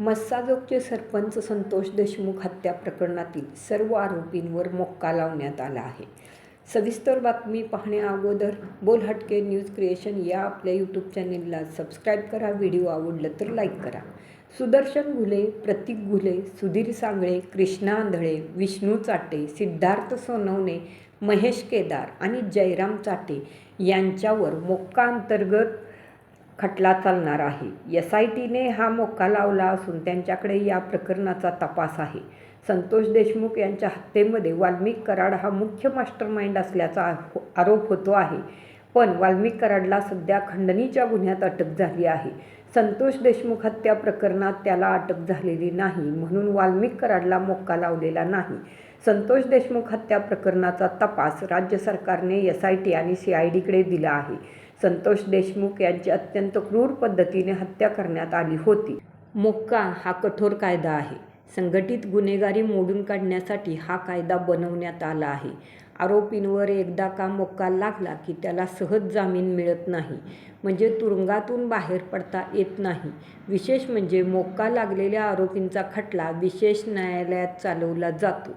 मस्साजोगचे सरपंच संतोष देशमुख हत्या प्रकरणातील सर्व आरोपींवर मोक्का लावण्यात आला आहे. सविस्तर बातमी पाहण्याअगोदर बोल हटके न्यूज क्रिएशन या आपल्या यूट्यूब चॅनेलला सबस्क्राईब करा व्हिडिओ आवडलं तर लाईक करा. सुदर्शन घुले प्रतीक घुले सुधीर सांगळे कृष्णा आंधळे विष्णू चाटे सिद्धार्थ सोनवणे महेश केदार आणि जयराम चाटे यांच्यावर मोक्का अंतर्गत खटला चालणार आहे. एस आय टीने हा मोक्का लावला असून त्यांच्याकडे या प्रकरणाचा तपास आहे. संतोष देशमुख यांच्या हत्येमध्ये वाल्मिक कराड हा मुख्य मास्टरमाइंड असल्याचा आरोप होतो आहे. पण वाल्मिक कराडला सध्या खंडणीच्या गुन्ह्यात अटक झाली आहे. संतोष देशमुख हत्या प्रकरणात त्याला अटक झालेली नाही म्हणून वाल्मिक कराडला मोक्का लावलेला नाही. संतोष देशमुख हत्या प्रकरणाचा तपास राज्य सरकारने एस आय टी आणि सी आय डीकडे दिला आहे. संतोष देशमुख यांची अत्यंत क्रूर पद्धतीने हत्या करण्यात आली होती. मोक्का हा कठोर कायदा आहे. संघटित गुन्हेगारी मोडून काढण्यासाठी हा कायदा बनवण्यात आला आहे. आरोपींवर एकदा का मोक्का लागला की त्याला सहज जामीन मिळत नाही. म्हणजे तुरुंगातून बाहेर पडता येत नाही. विशेष म्हणजे मोक्का लागलेल्या आरोपींचा खटला विशेष न्यायालयात चालवला जातो.